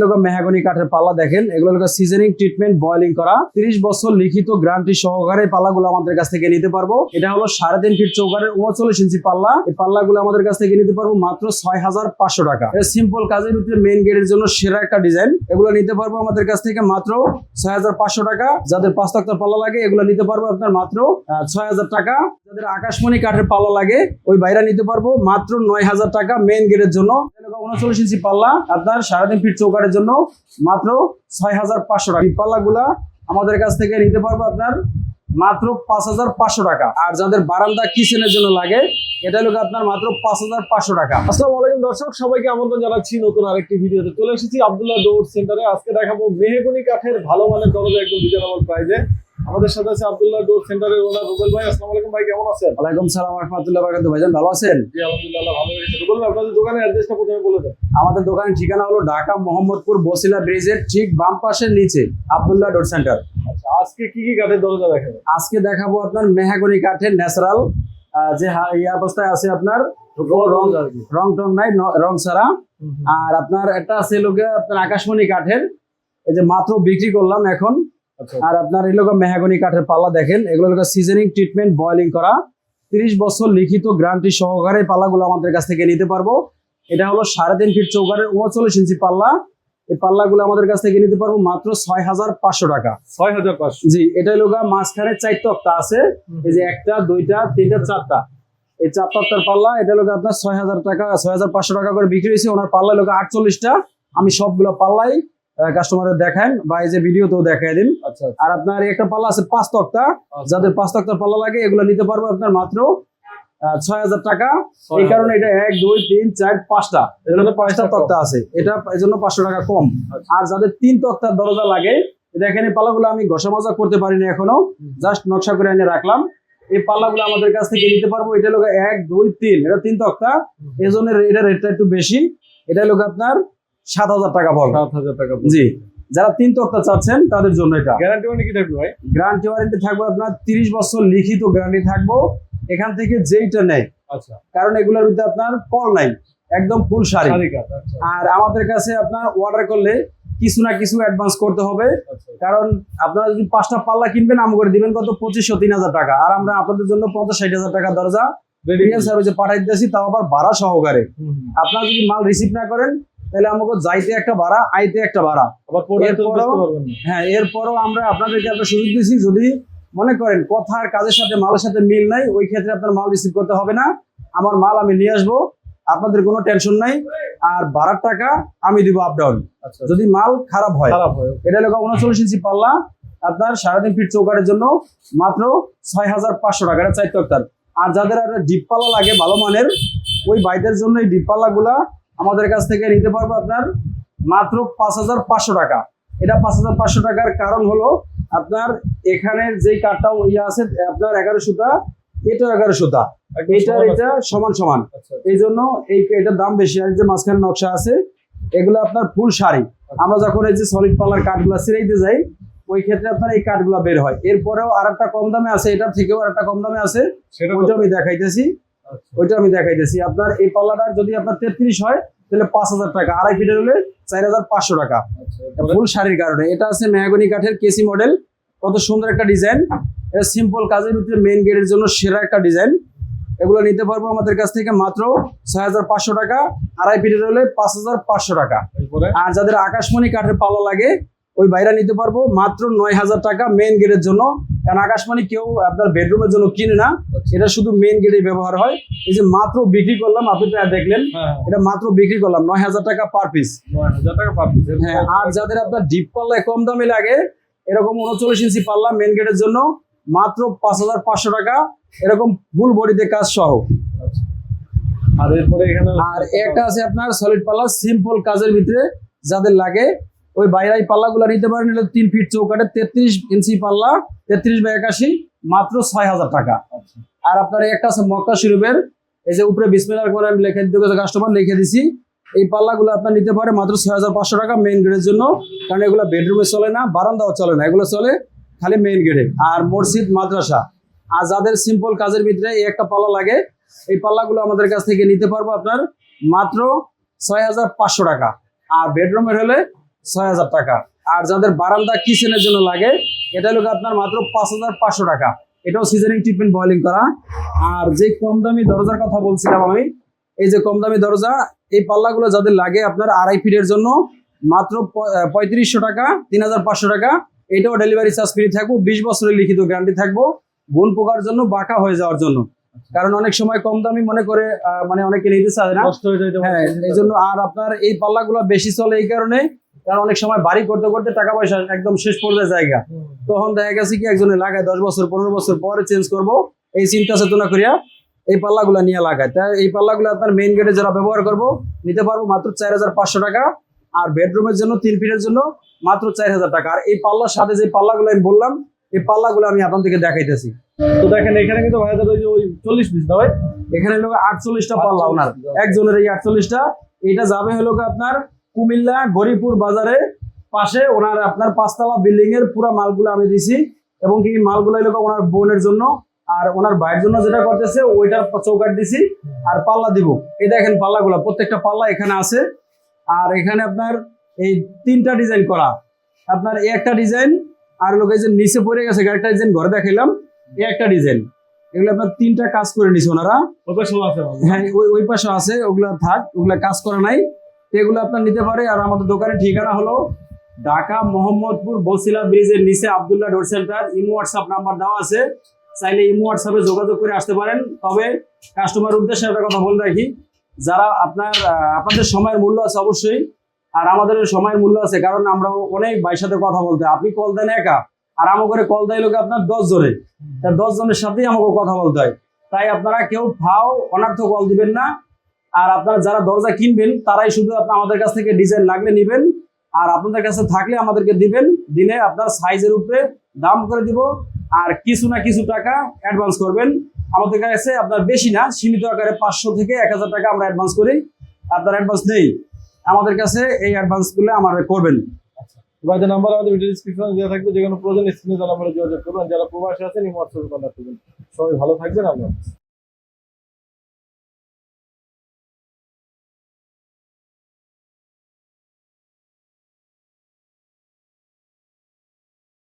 মেহাগনি কাঠের পাল্লা দেখেন। এগুলো সিজনিং ট্রিটমেন্ট বয়লিং করা। তিরিশ বছর লিখিত গ্যারান্টি সহকারে পাল্লাগুলো আমাদের কাছ থেকে নিতে পারব। এটা হলো সাড়ে তিন ফিট চৌকারের উনচল্লিশ ইঞ্চি পাল্লা। এই পাল্লাগুলো আমাদের কাছ থেকে নিতে পারব মাত্র ছয় হাজার পাঁচশো টাকা। সিম্পল কাজের ভিতরে মেন গেটের জন্য সেরা একটা ডিজাইন এগুলো নিতে পারব আমাদের কাছ থেকে মাত্র ছয় হাজার পাঁচশো টাকা। যাদের পাঁচ তক্তার পাল্লা লাগে, এগুলো নিতে পারব আপনার মাত্র ছয় হাজার টাকা। যাদের আকাশমণি কাঠের পাল্লা লাগে, ওই বাইরা নিতে পারব মাত্র নয় হাজার টাকা মেন গেটের জন্য। উনচল্লিশ ইঞ্চি পাল্লা। আপনার সাড়ে তিন ফিট চৌকারের জন্য মাত্র ছয় হাজার পাঁচশো টাকা। এই পাল্লাগুলা আমাদের কাছ থেকে নিতে পারব আপনার মাত্র পাঁচ হাজার পাঁচশো টাকা। আর যাদের বারান্দা কিচেনের জন্য লাগে, এটা হলো আপনার মাত্র পাঁচ হাজার পাঁচশো টাকা। আসসালামু আলাইকুম দর্শক, সবাইকে আমন্ত্রণ জানাচ্ছি নতুন আরেকটি ভিডিওতে। চলে এসেছি আবদুল্লাহ ডোর সেন্টারে। আজকে দেখাবো মেহেগুনি কাঠের ভালো মানের দরজা একদম রিজনেবল প্রাইজে আমাদের সাথে আছে আব্দুল্লাহ ডোর সেন্টারের ওনার রুবেল ভাই। আসসালামু আলাইকুম ভাই কেমন আছেন? ওয়ালাইকুম সালাম রহমতুল্লাহ বারাকাতুহু। ভাইজান ভালো আছেন? জি আলহামদুলিল্লাহ ভালো হয়েছে রুবেল ভাই আপনাদের দোকানের অ্যাড্রেসটা প্রথমে বলে দেন। আমাদের দোকানের ঠিকানা হলো ঢাকা মোহাম্মদপুর বসিলা ব্রিজের ঠিক বাম পাশের নিচে আব্দুল্লাহ ডোর সেন্টার। আচ্ছা আজকে কি কি কাঠের দরজা দেখাবেন? আজকে দেখাবো আপনার মেহাগনি কাঠের ন্যাচারাল যে এই অবস্থায় আছে আপনার রং টং নাই রং ছাড়া। আর আপনার একটা আছে লোকে আপনার আকাশমণি কাঠের এই যে মাত্র বিক্রি করলাম এখন। আর আপনার এই লোক মেহাগনি কাঠের পাল্লা দেখেন এগুলো সিজনিং ট্রিটমেন্ট বয়লিং করা। তিরিশ বছর লিখিত গ্রান্টি সহকারে পাল্লাগুলো আমাদের কাছ থেকে নিতে পারব। এটা হলো সাড়ে তিন ফিট চৌকারের উনচল্লিশ ইঞ্চি পাল্লা। এই পাল্লাগুলো আমাদের কাছ থেকে নিতে পারব মাত্র ছয় হাজার পাঁচশো টাকা। ছয় হাজার পাঁচশো। জি এটা লোক মাঝখানে চার তক্তা আছে। এই যে একটা দুইটা তিনটা চারটা। এই চার তক্তার পাল্লা এটা লোক আপনার ছয় হাজার টাকা ছয় হাজার পাঁচশো টাকা করে বিক্রি হয়েছে। ওনার পাল্লা লোক আটচল্লিশটা। আমি সবগুলো পাল্লাই কাস্টমারের দেখান বা এই যে ভিডিওতেও দেখাই দিন। আচ্ছা আর আপনার একটা পাল্লা আছে পাঁচ তক্তা। আচ্ছা। যাদের পাঁচ তক্তার পাল্লা লাগে এগুলো নিতে পারব আপনার মাত্র ছয় হাজার টাকা। এই কারণে এটা এক দুই তিন চার পাঁচটা। এগুলো পাঁচটা তক্তা আছে। এটা এই জন্য পাঁচশো টাকা কম। আচ্ছা। আর যাদের তিন তক্তার দরজা লাগে দেখেন এই পাল্লাগুলো আমি ঘষা মাজা করতে পারিনি এখনও। জাস্ট নকশা করে এনে রাখলাম। এই পাল্লাগুলো আমাদের কাছ থেকে নিতে পারব। এটা লোক এক দুই তিন। এটা তিন তক্তা। এই জন্য এটা রেটটা একটু বেশি। এটা লোক আপনার সাত হাজার টাকা পড়বে। সাত হাজার টাকা জি যারা তিন তক্তা চাচ্ছেন তাদের জন্য এটা। গ্যারান্টি মানে কি থাকবে ভাই? গ্যারান্টি ওয়ারেন্টি থাকবে আপনার তিরিশ বছর লিখিত গ্যারান্টি থাকব। এখান থেকে যেইটা নেয়। আচ্ছা। কারণ এগুলোর মধ্যে আপনার কল নাই একদম ফুল শাড়ি। আচ্ছা। আর আমাদের কাছে আপনার অর্ডার করলে কিছু না কিছু অ্যাডভান্স করতে হবে। আচ্ছা। কারণ আপনারা যদি পাঁচটা পাল্লা কিনবেন আম করে দিবেন কত? পঁচিশশো তিন হাজার টাকা। আর আমরা আপনাদের জন্য পঞ্চাশ ষাট হাজার টাকা দরজা। রেডি রিয়েল সার্ভিসে পাঠাই দিতেছি তাও আবার ভাড়া সহকারে। আপনারা যদি মাল রিসিভ না করেন তাহলে আমাকে যাইতে একটা ভাড়া আইতে একটা ভাড়া। এরপরও- হ্যাঁ এরপরও আমরা আপনাদেরকে একটা সুযোগ দিচ্ছি যদি মনে করেন কথা আর কাজের সাথে মালের সাথে মিল নাই ওই ক্ষেত্রে আপনার মাল রিসিভ করতে হবে না। আমার মাল আমি নিয়ে আসব আপনাদের কোনো টেনশন নাই। আর ভাড়ার টাকা আমি দিব আপ ডাউন আচ্ছা। যদি মাল খারাপ হয় এটা লোক উনচল্লিশ ইঞ্চি পাল্লা আপনার সাড়ে তিন ফিট চৌকারের জন্য মাত্র ছয় হাজার পাঁচশো টাকা এটা তক্তার। আর যাদের একটা ডিপ পাল্লা লাগে ভালো মানের ওই বাইদের জন্য এই ডিপ পাল্লাগুলা আমাদের কাছ থেকে নিতে পারব আপনার মাত্র পাঁচ হাজার পাঁচশো টাকা। এটা পাঁচ হাজার পাঁচশো টাকার কারণ হলো আপনার এখানের যে কাঠটা ইয়ে আছে আপনার এগারো সুতা এটাও এগারো সুতা। এটা এটা সমান সমান। আচ্ছা এই জন্য এই এটার দাম বেশি আর যে মাঝখানে নকশা আছে এগুলো আপনার ফুল শাড়ি। আমরা যখন এই যে সলিড পাল্লার কাঠগুলা সিরাইতে যাই ওই ক্ষেত্রে আপনার এই কাঠগুলা বের হয়। এরপরেও আর একটা কম দামে আছে এটার থেকেও আর একটা কম দামে আছে সেটা ওইটা আমি দেখাইতেছি। আচ্ছা ওইটা আমি দেখাইতেছি। আপনার এই পাল্লাটা যদি আপনার তেত্রিশ হয় তাহলে পাঁচ হাজার টাকা। আড়াই ফিটের হলে চার হাজার পাঁচশো টাকা। আচ্ছা ফুল শাড়ির কারণে। এটা আছে মেহাগনি কাঠের কেসি মডেল। কত সুন্দর একটা ডিজাইন। এটা সিম্পল কাজের ভিতরে মেন গেটের জন্য সেরা একটা ডিজাইন। এগুলো নিতে পারব আমাদের কাছ থেকে মাত্র ছয় হাজার পাঁচশো টাকা। আড়াই ফিটের হলে পাঁচ হাজার পাঁচশো টাকা। আর যাদের আকাশমণি কাঠের পাল্লা লাগে ওই বাইরা নিতে পারব মাত্র নয় হাজার টাকা মেন গেটের জন্য। কারণ আকাশমণি কেউ আপনার বেডরুমের জন্য কিনে না? এটা শুধু মেন গেটে ব্যবহার হয়। এই যে মাত্র বিক্রি করলাম আপনি তো দেখলেন হ্যাঁ এটা মাত্র বিক্রি করলাম নয় হাজার টাকা পার পিস হ্যাঁ আর যাদের আপনার ডিপ পাল্লায় কম দামে লাগে এরকম উনচল্লিশ ইঞ্চি পাল্লা মেন গেটের জন্য মাত্র পাঁচ হাজার পাঁচশো টাকা এরকম ফুল বডিতে কাজ সহ। আর এরপরে এখানে আর একটা আছে আপনার সলিড পাল্লা সিম্পল কাজের ভিতরে যাদের লাগে ওই বাইরাই পাল্লাগুলো নিতে পারেন এটা তিন ফিট চৌকাটে তেত্রিশ ইঞ্চি পাল্লা তেত্রিশ বাই একাশি মাত্র ছয় হাজার টাকা। আচ্ছা। আর আপনার একটা আছে মক্কা শিরুবের এই যে উপরে বিসমিলার করে আমি লিখে দিতে কাস্টমার লিখে দিছি। এই পাল্লাগুলো আপনার নিতে পারে মাত্র ছয় হাজার পাঁচশো টাকা মেইন গেটের জন্য কারণ এগুলো বেডরুমে চলে না বারান্দাও চলে না এগুলো চলে খালি মেইন গেটে আর মসজিদ মাদ্রাসা। আর যাদের সিম্পল কাজের ভিতরে এই একটা পাল্লা লাগে এই পাল্লাগুলো আমাদের কাছ থেকে নিতে পারব আপনার মাত্র ছয় হাজার পাঁচশো টাকা। আর বেডরুমের হলে ছয় হাজার টাকা। আর যাদের বারান্দা কিচেনের জন্য লাগে এটা হলো আপনার মাত্র পাঁচ হাজার পাঁচশো টাকা। এটাও সিজনিং ট্রিটমেন্ট বয়লিং করা। আর যে কম দামি দরজার কথা বলছিলাম আমি এই যে কম দামি দরজা এই পাল্লাগুলো যাদের লাগে আপনার আড়াই ফিটের জন্য মাত্র পঁয়ত্রিশশো টাকা তিন হাজার পাঁচশো টাকা। এটাও ডেলিভারি চার্জ ফ্রি থাকব বিশ বছরের লিখিত গ্যারান্টি থাকব গুণ পোকার জন্য বাঁকা হয়ে যাওয়ার জন্য। কারণ অনেক সময় কম দামি মনে করে আহ, মানে অনেকে নিতে চায় না। হ্যাঁ এই জন্য আর আপনার এই পাল্লাগুলো বেশি চলে এই কারণে কারণ অনেক সময় বাড়ি করতে করতে টাকা পয়সা একদম শেষ পর্যায়ে জায়গা। তখন দেখা গেছে কি একজনে লাগায় দশ বছর পনেরো বছর পরে চেঞ্জ করব। এই চিন্তা চেতনা করিয়া এই পাল্লাগুলো নিয়ে লাগায়। তাই এই পাল্লাগুলো আপনার মেইন গেটে যারা ব্যবহার করব নিতে পারব মাত্র চার হাজার পাঁচশো টাকা। আর বেডরুমের জন্য তিন ফিটের জন্য মাত্র চার হাজার টাকা। আর এই পাল্লার সাথে যে পাল্লাগুলো আমি বললাম এই পাল্লাগুলো আমি আপনাদেরকে দেখাইতেছি। তো দেখেন এখানে কিন্তু ভাইদের ওই যে ওই চল্লিশ পিস ভাই? এখানে হলো আটচল্লিশটা পাল্লা ওনার। একজনের এই আটচল্লিশটা। এটা যাবে হলো আপনার কুমিল্লা গরিপুর বাজারে পাশে ওনার আপনার পাঁচতলা বিল্ডিং এর পুরো মালগুলো আমি দিছি এবং কি মালগুলো গিয়ে ওনার বোনের জন্য আর ওনার ভাইয়ের জন্য যেটা করতেছে ওইটার চৌকাট দিছি আর পাল্লা দিব। এই দেখেন পাল্লাগুলো প্রত্যেকটা পাল্লা এখানে আছে। আর এখানে আপনার এই তিনটা ডিজাইন করা। আপনার এই একটা ডিজাইন আর লোক এই যে নিচে পড়ে গেছে একটা ডিজাইন ঘরে দেখাইলাম এই একটা ডিজাইন এগুলো আপনার তিনটা কাজ করে নিছে ওনারা। হ্যাঁ ওই পাশে আছে ওগুলা থাক ওগুলা কাজ করা নাই। এগুলো আপনার নিতে পারে। আর আমাদের দোকানের ঠিকানা হলো ঢাকা মোহাম্মদপুর বসিলা ব্রিজের নিচে Abdullah door centre. Imo WhatsApp number দেওয়া আছে। চাইলে ইমো হোয়াটসঅ্যাপে যোগাযোগ করে আসতে পারেন। তবে কাস্টমার উদ্দেশ্যে একটা কথা বলে রাখি, যারা আপনার আপনাদের সময়ের মূল্য আছে অবশ্যই, আর আমাদের সময়ের মূল্য আছে, কারণ আমরা অনেক ভাইয়ের সাথে কথা বলতে আপনি কল দেন একা, আর আমাকে কল দেয় লোকে আপনার দশ জনে তার দশ জনের সাথেই আমাকে কথা বলতে হয়। তাই আপনারা কেউ ফাও অনার্থ কল দিবেন না। আর আপনারা যারা দরজা কিনবেন, তারাই শুধু আপনার আমাদের কাছ থেকে ডিজাইন লাগলে নেবেন। আর আপনাদের কাছে থাকলে আমাদেরকে দিবেন। দিলে আপনার সাইজের উপরে দাম করে দিব। আর কিছু না কিছু টাকা অ্যাডভান্স করবেন। আমাদের কাছে আপনার বেশি না, সীমিত আকারে পাঁচশো থেকে এক হাজার টাকা আমরা অ্যাডভান্স করি। আপনার অ্যাডভান্স নেই। আমাদের কাছে এই অ্যাডভান্সগুলো আমাদের করবেন। ভাইদের নাম্বার আমাদের ভিডিও থাকবে। যে কোনো প্রয়োজন যোগাযোগ করবেন। যারা প্রবাসী আছেন সবাই ভালো থাকবেন আমরা